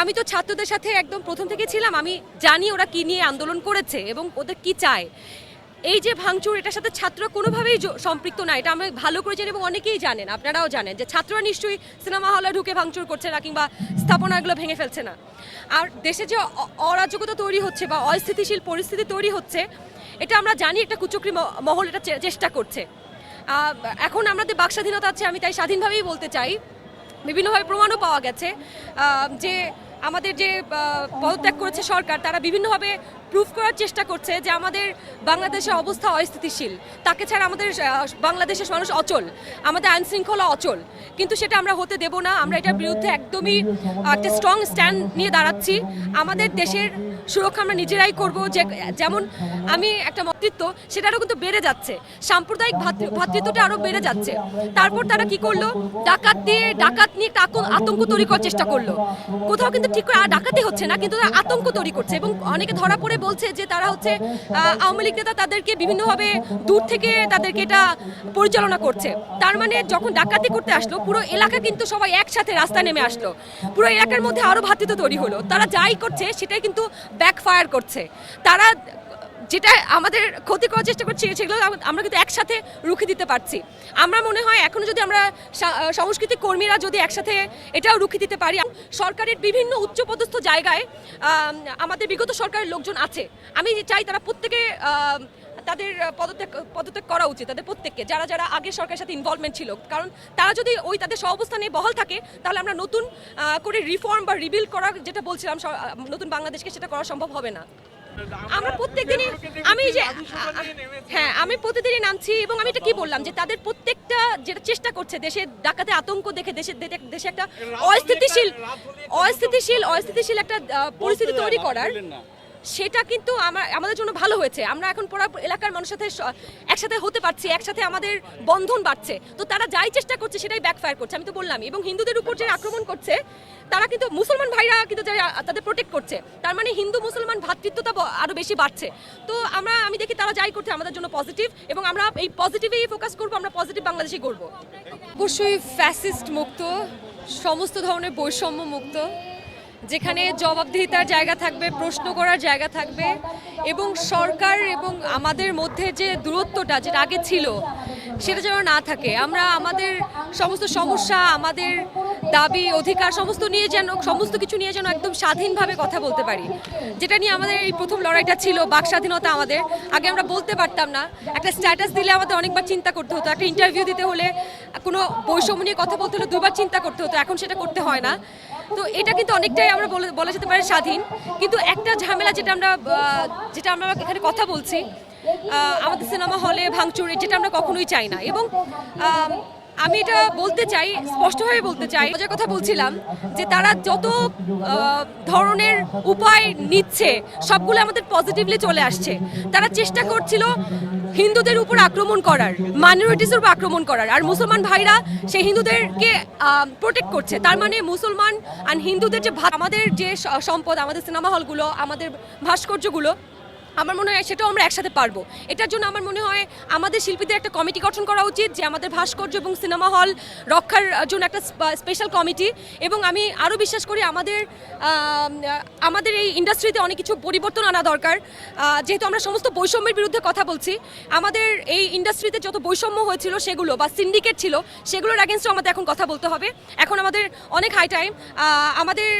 আমি তো ছাত্রদের সাথে একদম প্রথম থেকে ছিলাম। আমি জানি ওরা কি নিয়ে আন্দোলন করেছে এবং ওদের কি চায়। এই যে ভাঙচুর, এটার সাথে ছাত্ররা কোনোভাবেই সম্পৃক্ত না। এটা আমি ভালো করে জানি এবং অনেকেই জানেন, আপনারাও জানেন যে ছাত্ররা নিশ্চয়ই সিনেমা হলে ঢুকে ভাঙচুর করছে না কিংবা স্থাপনাগুলো ভেঙে ফেলছে না। আর দেশে যে অরাজকতা তৈরি হচ্ছে বা অস্থিতিশীল পরিস্থিতি তৈরি হচ্ছে, এটা আমরা জানি একটা কুচক্রি মহল এটা চেষ্টা করছে। এখন আমাদের বাক স্বাধীনতা আছে, আমি তাই স্বাধীনভাবেই বলতে চাই। বিভিন্নভাবে প্রমাণও পাওয়া গেছে যে আমাদের যে পদত্যাগ করেছে সরকার, তারা বিভিন্নভাবে প্রুফ করার চেষ্টা করছে যে আমাদের বাংলাদেশের অবস্থা অস্থিতিশীল। তাকে ছাড়া আমাদের বাংলাদেশের মানুষ অচল, আমাদের আইন শৃঙ্খলা অচল। কিন্তু সেটা আমরা হতে দেব না, আমরা এটার বিরুদ্ধে একদমই একটা স্ট্রং স্ট্যান্ড নিয়ে দাঁড়াচ্ছি। আমাদের দেশের সুরক্ষা আমরা নিজেরাই করব, যে, যেমন আমি একটা মতৃত্ব সেটারও কিন্তু বেড়ে যাচ্ছে। সাম্প্রদায়িক ভাতৃ- ভ্রাতৃত্বটা আরও বেড়ে যাচ্ছে। তারপর তারা কি করল? ডাকাত দিয়ে, ডাকাত নিয়ে একটা আতঙ্ক তৈরি করার চেষ্টা করল। কোথাও কিন্তু ঠিক করে আর ডাকাতি হচ্ছে না, কিন্তু তারা আতঙ্ক তৈরি করছে এবং অনেকে ধরা পড়ে বলছে যে তারা হচ্ছে আওয়ামী লীগ নেতা তাদেরকে বিভিন্নভাবে দূর থেকে তাদেরকে এটা পরিচালনা করছে। তার মানে যখন ডাকাতি করতে আসলো, পুরো এলাকা কিন্তু সবাই একসাথে রাস্তায় নেমে আসলো। পুরো এলাকার মধ্যে আরও ভাতৃত্ব তৈরি হলো। তারা যাই করছে, সেটাই কিন্তু ব্যাকফায়ার করছে। তারা যেটা আমাদের ক্ষতি করার চেষ্টা করছি সেগুলো আমরা কিন্তু একসাথে রুখে দিতে পারছি। আমরা মনে হয় এখনও যদি আমরা সা- সাংস্কৃতিক কর্মীরা যদি একসাথে এটাও রুখে দিতে পারি, সরকারের বিভিন্ন উচ্চপদস্থ জায়গায় আমাদের বিগত সরকারের লোকজন আছে। আমি চাই তারা প্রত্যেকে তাদের পদত্যাগ পদত্যাগ করা উচিত, তাদের প্রত্যেককে। যারা যারা আগের সরকারের সাথে ইনভলভমেন্ট ছিল, কারণ তারা যদি ওই তাদের সহাবস্থানে বহাল থাকে, তাহলে আমরা নতুন করে রিফর্ম বা রিবিল্ড করা যেটা বলছিলাম নতুন বাংলাদেশকে সেটা করা সম্ভব হবে না। আমরা প্রত্যেকদিনই আমি যে হ্যাঁ আমি প্রতিদিনই নামছি এবং আমি এটা কি বললাম যে তাদের প্রত্যেকটা যেটা চেষ্টা করছে দেশে ডাকাতে আতঙ্ক দেখে দেশে দেশে একটা অস্থিতিশীল অস্থিতিশীল অস্থিতিশীল একটা পরিস্থিতি তৈরি করার সেটা কিন্তু আমার, আমাদের জন্য ভালো হয়েছে। আমরা এখন পড়া এলাকার মানুষের সাথে একসাথে হতে পারছি, একসাথে আমাদের বন্ধন বাড়ছে। তো তারা যাই চেষ্টা করছে, সেটাই ব্যাকফায়ার করছে, আমি তো বললাম এবং হিন্দুদের উপর যে আক্রমণ করছে, তারা কিন্তু মুসলমান ভাইরা কিন্তু যারা, তাদের প্রোটেক্ট করছে। তার মানে হিন্দু মুসলমান ভ্রাতৃত্বতা আরও বেশি বাড়ছে। তো আমরা, আমি দেখি তারা যাই করছে, আমাদের জন্য পজিটিভ এবং আমরা এই পজিটিভেই ফোকাস করব, আমরা পজিটিভ বাংলাদেশই করব অবশ্যই ফ্যাসিস্ট মুক্ত, সমস্ত ধরনের বৈষম্য মুক্ত। যেখানে জবাবদিহিতার জায়গা থাকবে, প্রশ্ন করার জায়গা থাকবে এবং সরকার এবং আমাদের মধ্যে যে দূরত্বটা যেটা আগে ছিল, সেটা যেন না থাকে। আমরা আমাদের সমস্ত সমস্যা, আমাদের দাবি, অধিকার সমস্ত নিয়ে যেন, সমস্ত কিছু নিয়ে যেন একদম স্বাধীনভাবে কথা বলতে পারি। যেটা নিয়ে আমাদের এই প্রথম লড়াইটা ছিল, বাক স্বাধীনতা আমাদের। আগে আমরা বলতে পারতাম না। একটা স্ট্যাটাস দিলে আমাদের অনেকবার চিন্তা করতে হতো। একটা ইন্টারভিউ দিতে হলে কোনো বৈষম্য নিয়ে কথা বলতে হলে দুবার চিন্তা করতে হতো। এখন সেটা করতে হয় না। তো এটা কিন্তু অনেকটাই আমরা বলে যেতে পারে স্বাধীন। কিন্তু একটা ঝামেলা যেটা আমরা যেটা আমরা এখানে কথা বলছি আমাদের সিনেমা হলে ভাঙচুর যেটা আমরা কখনোই চাই না। এবং আমি এটা বলতে চাই, স্পষ্টভাবে বলতে চাই, যে কথা বলছিলাম, যে তারা যত ধরনের উপায় নিচ্ছে, সবগুলো আমাদের পজিটিভলি চলে আসছে। তারা চেষ্টা করছিল হিন্দুদের উপর আক্রমণ করার মাইনরিটিসের উপর আক্রমণ করার। আর মুসলমান ভাইরা সেই হিন্দুদেরকে প্রোটেক্ট করছে। তার মানে মুসলমান আর হিন্দুদের যে আমাদের যে সম্পদ, আমাদের সিনেমা হলগুলো আমাদের ভাস্কর্যগুলো আমার মনে হয় সেটাও আমরা একসাথে পারব। এটার জন্য আমার মনে হয় আমাদের শিল্পীদের একটা কমিটি গঠন করা উচিত, যে আমাদের ভাস্কর্য এবং সিনেমা হল রক্ষার জন্য একটা স্পেশাল কমিটি। এবং আমি আরও বিশ্বাস করি আমাদের আমাদের এই ইন্ডাস্ট্রিতে অনেক কিছু পরিবর্তন আনা দরকার। যেহেতু আমরা সমস্ত বৈষম্যের বিরুদ্ধে কথা বলছি, আমাদের এই ইন্ডাস্ট্রিতে যত বৈষম্য হয়েছিল সেগুলো বা সিন্ডিকেট ছিল সেগুলোর অ্যাগেনস্টও আমাদের এখন কথা বলতে হবে। এখন আমাদের অনেক হাই টাইম আমাদের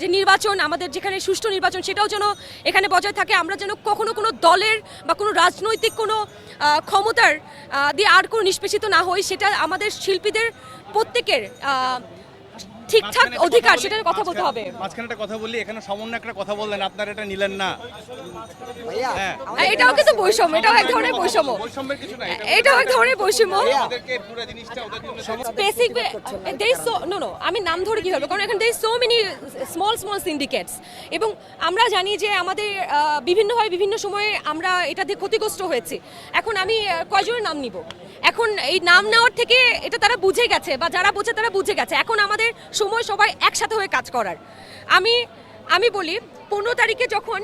যে নির্বাচন, আমাদের যেখানে সুষ্ঠু নির্বাচন সেটাও যেন এখানে বজায় থাকে, আমরা যেন কখনো কোনো কোনো দলের বা কোনো রাজনৈতিক কোনো ক্ষমতার দিয়ে আর কোনো নিষ্পেষিত না হই, সেটা আমাদের শিল্পীদের প্রত্যেকের ঠিকঠাক অধিকার সেটার কথা বলতে হবে। মাঝখানে- একটা কথা বলি এখানে সমন্য একটা কথা বললেন আপনারা এটা নিলেন না। হ্যাঁ। এটাও কিন্তু বৈষম্য এটাও এক ধরনের বৈষম্য বৈষম্যের কিছু নাই এটাও এক ধরনের বৈষম্য। ওদেরকে পুরো জিনিসটা ওদের জন্য specific they so no no আমি নাম ধরে কি হবে? কারণ এখানে they so many small small syndicates এবং আমরা জানি যে আমাদের আহ, বিভিন্নভাবে বিভিন্ন সময়ে আমরা এটা দিয়ে ক্ষতিগ্রস্ত হয়েছি। এখন আমি কয়জনের নাম নিব? এখন এই নাম নেওয়ার থেকে এটা তারা বুঝে গেছে, বা যারা বোঝে তারা বুঝে গেছে। এখন আমাদের সময় সবাই একসাথে হয়ে কাজ করার। আমি আমি বলি, পনেরো তারিখে যখন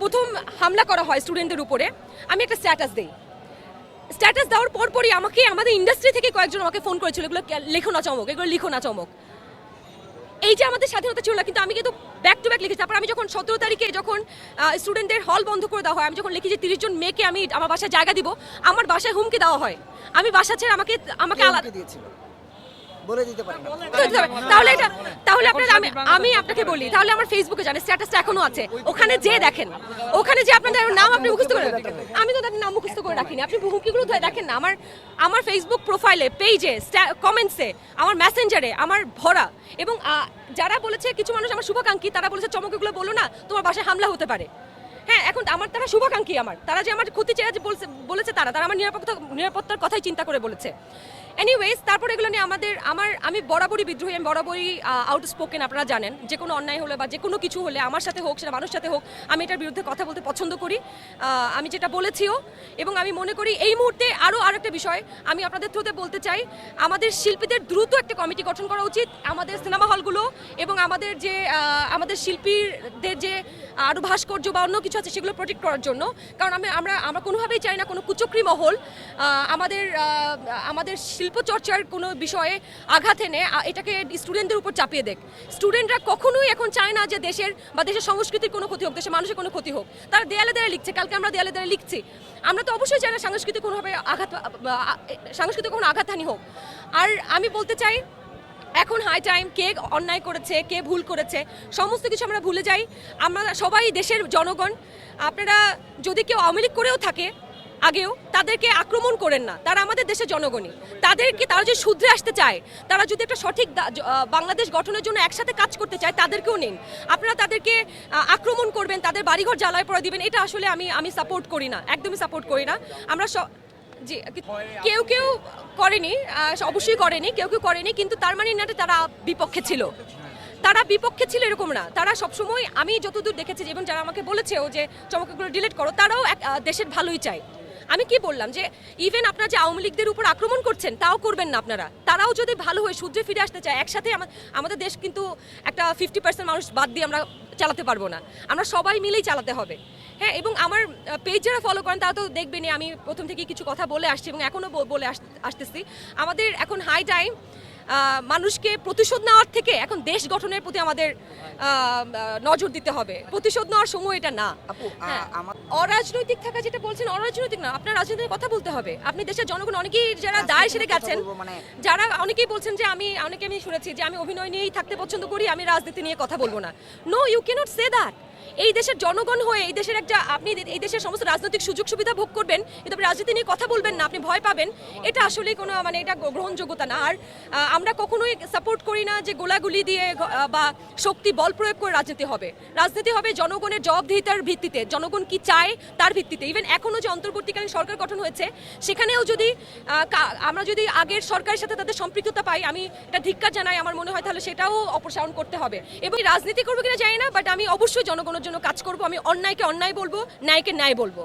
প্রথম হামলা করা হয় স্টুডেন্টদের উপরে, আমি একটা স্ট্যাটাস দিই। স্ট্যাটাস দেওয়ার পরপরই আমাকে, আমাদের ইন্ডাস্ট্রি থেকে কয়েকজন আমাকে ফোন করেছিল, এগুলো লেখো না চমক, এগুলো লিখো না চমক। এই যে আমাদের স্বাধীনতা ছিল না কিন্তু আমি কিন্তু ব্যাক টু ব্যাক লিখেছি। তারপর আমি যখন সতেরো তারিখে যখন স্টুডেন্টদের হল বন্ধ করে দেওয়া হয় আমি যখন লিখি যে তিরিশ জন মেয়েকে আমি আমার বাসায় জায়গা দিব আমার বাসায় হুমকি দেওয়া হয়। আমি বাসা ছেড়ে আমাকে আমাকে আলাদা দিয়েছিল? বলে দিতে হবে। তাহলে এটা তাহলে আপনার আমি আমি আপনাকে বলি তাহলে আমার ফেসবুকে জানেন স্ট্যাটাসটা এখনও আছে। ওখানে যে দেখেন ওখানে যে আপনাদের নাম আপনি মুখস্থ করে আমি তো তাদের নাম মুখস্থ করে রাখিনি। আপনি হুমকিগুলো ধরে দেখেন না। আমার আমার ফেসবুক প্রোফাইলে পেজে কমেন্টসে আমার মেসেঞ্জারে আমার ভরা। এবং যারা বলেছে কিছু মানুষ আমার শুভাকাঙ্ক্ষী তারা বলেছে চমকগুলো বলো না তোমার বাসায় হামলা হতে পারে। হ্যাঁ এখন আমার তারা শুভাকাঙ্ক্ষী আমার। তারা যে আমার ক্ষতি চেয়ে যে বলছে বলেছে তারা। তারা আমার নিরাপত্তা নিরাপত্তার কথাই চিন্তা করে বলেছে। এনিওয়েজ তারপর এগুলো নিয়ে আমাদের, আমার, আমি বরাবরই বিদ্রোহী, আমি বরাবরই আউট স্পোকেন আপনারা জানেন। যে কোনো অন্যায় হলে বা যে কোনো কিছু হলে, আমার সাথে হোক, সেটা মানুষের সাথে হোক, আমি এটার বিরুদ্ধে কথা বলতে পছন্দ করি। আমি যেটা বলেছিও, এবং আমি মনে করি এই মুহূর্তে আরও আরেকটা বিষয়, আমি আপনাদের থ্রুতে বলতে চাই, আমাদের শিল্পীদের দ্রুত একটা কমিটি গঠন করা উচিত। আমাদের সিনেমা হলগুলো এবং আমাদের যে আমাদের শিল্পীদের যে আরও ভাস্কর্য বা অন্য কিছু আছে সেগুলো প্রোটেক্ট করার জন্য। কারণ আমি, আমরা আমরা কোনোভাবেই চাই না কোনো কুচক্রি মহল আমাদের আমাদের শিল্পচর্চার কোনো বিষয়ে আঘাত এনে এটাকে স্টুডেন্টদের উপর চাপিয়ে দেখ স্টুডেন্টরা কখনোই এখন চায় না যে দেশের বা দেশের সংস্কৃতির কোনো ক্ষতি হোক, দেশের মানুষের কোনো ক্ষতি হোক। তারা দেয়ালে দেয়ালে লিখছে, কালকে আমরা দেয়ালে দেয়ালে লিখছি। আমরা তো অবশ্যই চাই না সাংস্কৃতিক কোনোভাবে আঘাত সাংস্কৃতিক কোনো আঘাতহানি হোক। আর আমি বলতে চাই এখন হাই টাইম কে অন্যায় করেছে, কে ভুল করেছে, সমস্ত কিছু আমরা ভুলে যাই। আমরা সবাই দেশের জনগণ। আপনারা যদি কেউ আওয়ামী লীগ করেও থাকে আগেও, তাদেরকে আক্রমণ করেন না। তারা আমাদের দেশের জনগণই। তাদেরকে, তারা যদি শুধরে আসতে চায়, তারা যদি একটা সঠিক বাংলাদেশ গঠনের জন্য একসাথে কাজ করতে চায়, তাদেরকেও নিন। আপনারা তাদেরকে আক্রমণ করবেন, তাদের বাড়িঘর জ্বালায় পড়া দিবেন, এটা আসলে আমি আমি সাপোর্ট করি না, একদমই সাপোর্ট করি না। আমরা জি কেউ কেউ করেনি অবশ্যই করেনি, কেউ কেউ করেনি, কিন্তু তার মানে না তারা বিপক্ষে ছিল। তারা বিপক্ষে ছিল এরকম না। তারা সবসময় আমি যতদূর দেখেছি এবং যারা আমাকে বলেছেও যে, চমকগুলো ডিলিট করো, তারাও এক- দেশের ভালোই চায়। আমি কি বললাম যে ইভেন আপনারা যে আওয়ামী লীগদের উপর আক্রমণ করছেন, তাও করবেন না আপনারা। তারাও যদি ভালো হয়ে সূর্যে ফিরে আসতে চায়, একসাথে আমা- আমাদের দেশ কিন্তু একটা ফিফটি পার্সেন্ট মানুষ বাদ দিয়ে আমরা চালাতে পারব না। আমরা সবাই মিলেই চালাতে হবে। হ্যাঁ এবং আমার পেজ যারা ফলো করেন তারা তো দেখবেনই আমি প্রথম থেকে কিছু কথা বলে আসছি এবং এখনও বলে আসতেছি। আমাদের এখন হাই টাইম মানুষকে প্রতিশোধ নেওয়ার থেকে এখন দেশ গঠনের প্রতি আমাদের নজর দিতে হবে। প্রতিশোধ নেওয়ার সময় এটা না। হ্যাঁ। আমার অরাজনৈতিক থাকা যেটা বলছেন অরাজনৈতিক না আপনার রাজনীতির কথা বলতে হবে। আপনি দেশের জনগণ অনেকেই যারা দায় সেরে গেছেন মানে যারা অনেকেই বলছেন যে আমি অনেকে আমি শুনেছি যে আমি অভিনয় নিয়েই থাকতে পছন্দ করি আমি রাজনীতি নিয়ে কথা বলব না। No you can't say that এই দেশের জনগণ হয়ে, এই দেশের একটা আপনি এই দেশের সমস্ত রাজনৈতিক সুযোগ সুবিধা ভোগ করবেন কিন্তু আপনি রাজনীতি নিয়ে কথা বলবেন না, আপনি ভয় পাবেন, এটা আসলেই কোনো মানে এটা গ্রহণযোগ্যতা না। আর আমরা কখনোই সাপোর্ট করি না যে গোলাগুলি দিয়ে বা শক্তি, বল প্রয়োগ করে রাজনীতি হবে। রাজনীতি হবে জনগণের জবাবদিহিতার ভিত্তিতে, জনগণ কি চায় তার ভিত্তিতে। ইভেন এখনও যে অন্তর্বর্তীকালীন সরকার গঠন হয়েছে, সেখানেও যদি আমরা যদি আগের সরকারের সাথে তাদের সম্পৃক্ততা পাই, আমি এটা ধিক্কার জানাই, আমার মনে হয় তাহলে সেটাও অপসারণ করতে হবে। এবং রাজনীতি করব কিনা জানি না বাট আমি অবশ্যই জনগণের জন্য কাজ করব আমি অন্যায়কে অন্যায় বলব ন্যায়কে ন্যায় বলব।